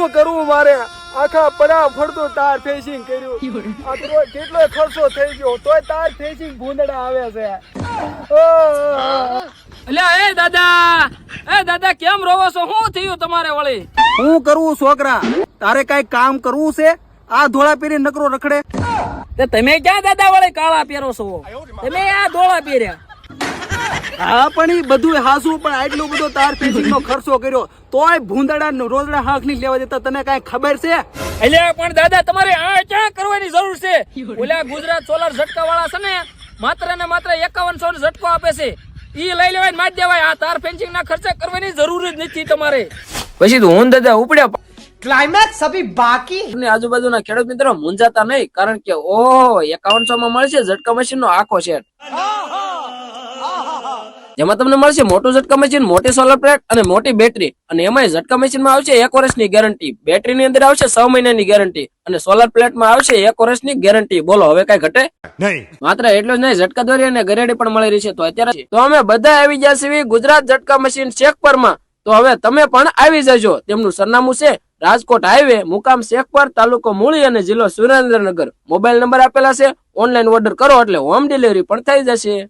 શું કરવું મારે? આખા પડા ફરતો તાર ફેસિંગ કર્યું. આ તો કેટલો ખર્ચો થઈ ગયો. તોય તાર ફેસિંગ ભૂંદડા આવે છે! અલ્યા એ દાદા એ દાદા કેમ રોવો છો? શું થયું તમારે વળી? હું કરવું છોકરા? તારે કઈ કામ કરવું છે? આ ધોળા પહેરી નકરો રખડે. તમે ક્યાં દાદા વળી કાળા પહેરો છો? તમે આ ધોળા પહેર્યા. હા પણ એ બધું હાસું પણ આટલું બધો તાર પેન્સિલનો ખર્ચો કર્યો તોય ભૂંદડા રોજડા હાંખની લેવા જતા તને કાંઈ ખબર છે? એટલે પણ દાદા તમારે આ ક્યાં કરવાની જરૂર છે? ઓલા ગુજરાત સોલર ઝટકા વાળા છે ને માત્ર ને માત્ર એકાવનસો નો ઝટકો આપે છે. ઈ લઈ લેવાય માજ દેવાય. આ તાર ફેન્સિંગ ના ખર્ચા કરવાની જરૂર જ નથી તમારે. પછી તો હું દાદા ઉપડ્યા ક્લાઇમેક્સ અભી બાકી. અને આજુબાજુના ખેડૂત મિત્રો મૂંઝાતા નહીં કારણ કે ઓહો એકાવનસો માં મળશે ઝટકા મશીન નો આખો છે જેમાં તમને મળશે મોટું ઝટકા મશીન મોટી સોલર પ્લેટ અને મોટી બેટરી અને એમાં ઝટકા મશીનમાં આવશે એક વર્ષની ગેરંટી બેટરી ની અંદર આવશે છ મહિનાની ગેરંટી અને સોલર પ્લેટમાં આવશે એક વર્ષની ગેરંટી બોલો હવે કઈ ઘટે? નહીં. માત્ર એટલું જ નહીં ઝટકા દોરી અને ગરેડી પણ મળી રહી છે. તો અત્યારે તો અમે બધા આવી ગયા છીએ ગુજરાત ઝટકા મશીન શેખપરમાં તો હવે તમે પણ આવી જજો. તેમનું સરનામું છે રાજકોટ હાઈવે મુકામ શેખપર તાલુકો મૂળી અને જિલ્લો સુરેન્દ્રનગર. મોબાઈલ નંબર આપેલા છે. ઓનલાઈન ઓર્ડર કરો એટલે હોમ ડિલિવરી પણ થઈ જશે.